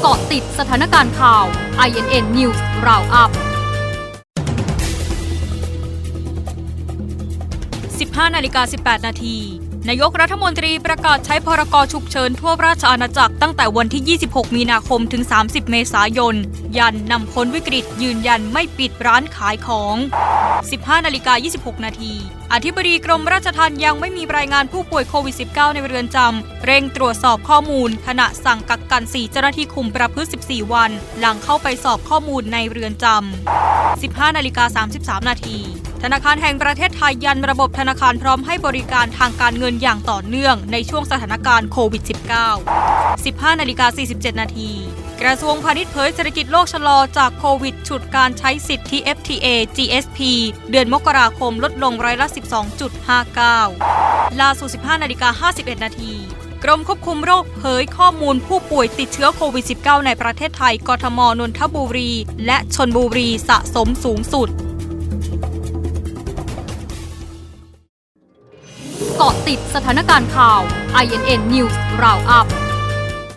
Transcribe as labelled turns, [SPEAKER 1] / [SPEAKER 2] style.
[SPEAKER 1] เกาะติดสถานการณ์ข่าว INN News Roundup
[SPEAKER 2] 15นาฬิกา18 นาทีนายกรัฐมนตรีประกาศใช้พรกฉุกเฉินทั่วราชอาณาจักรตั้งแต่วันที่ 26 มีนาคมถึง 30 เมษายน ยันนำพ้นวิกฤตยืนยันไม่ปิดร้านขายของ 15 นาฬิกา 26 นาที อธิบดีกรมราชทัณฑ์ยังไม่มีรายงานผู้ป่วยโควิด -19 ในเรือนจำ เร่งตรวจสอบข้อมูล ขณะสั่งกักกัน 4 เจ้าหน้าที่คุมประพฤติ 14 วัน หลังเข้าไปสอบข้อมูลในเรือนจำ 15 นาฬิกา 33 นาที ธนาคารแห่งประเทศไทยยันระบบธนาคารพร้อมให้บริการทางการเงินอย่างต่อเนื่องในช่วงสถานการณ์โควิด -19 15 นาฬิกา 47 นาที กระทรวงพาณิชย์เผยเศรษฐกิจโลกชะลอจากโควิด ฉุดการใช้สิทธิ FTA GSP เดือนมกราคมลดลงร้อยละ 12.59ล่าสุด15นาฬิกา51 นาที กรมควบคุมโรคเผยข้อมูลผู้ป่วยติดเชื้อโควิด -19 ในประเทศไทย กทม นนทบุรี และชนบุรีสะสมสูงสุด
[SPEAKER 1] เกาะติดสถานการณ์ข่าว INN News Roundup